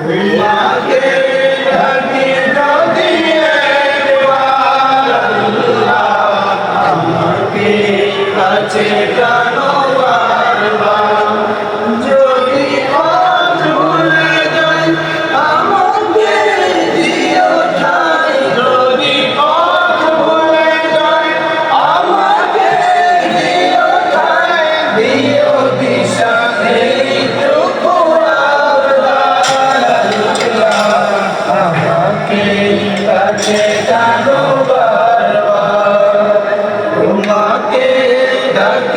তোমাকে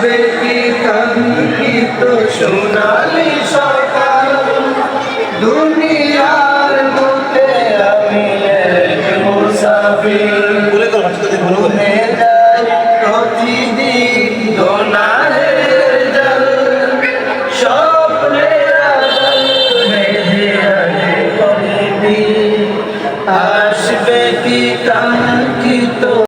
বেটি কান্তি তো সোনালি সকাল দুনিয়ার মধ্যে আমি এক মুসাফির। মনে যায় প্রতিদিন দোনারের জল। স্বপ্নের আদল মেঘে আগে করবি আসবে কি কাঙ্ক্ষিত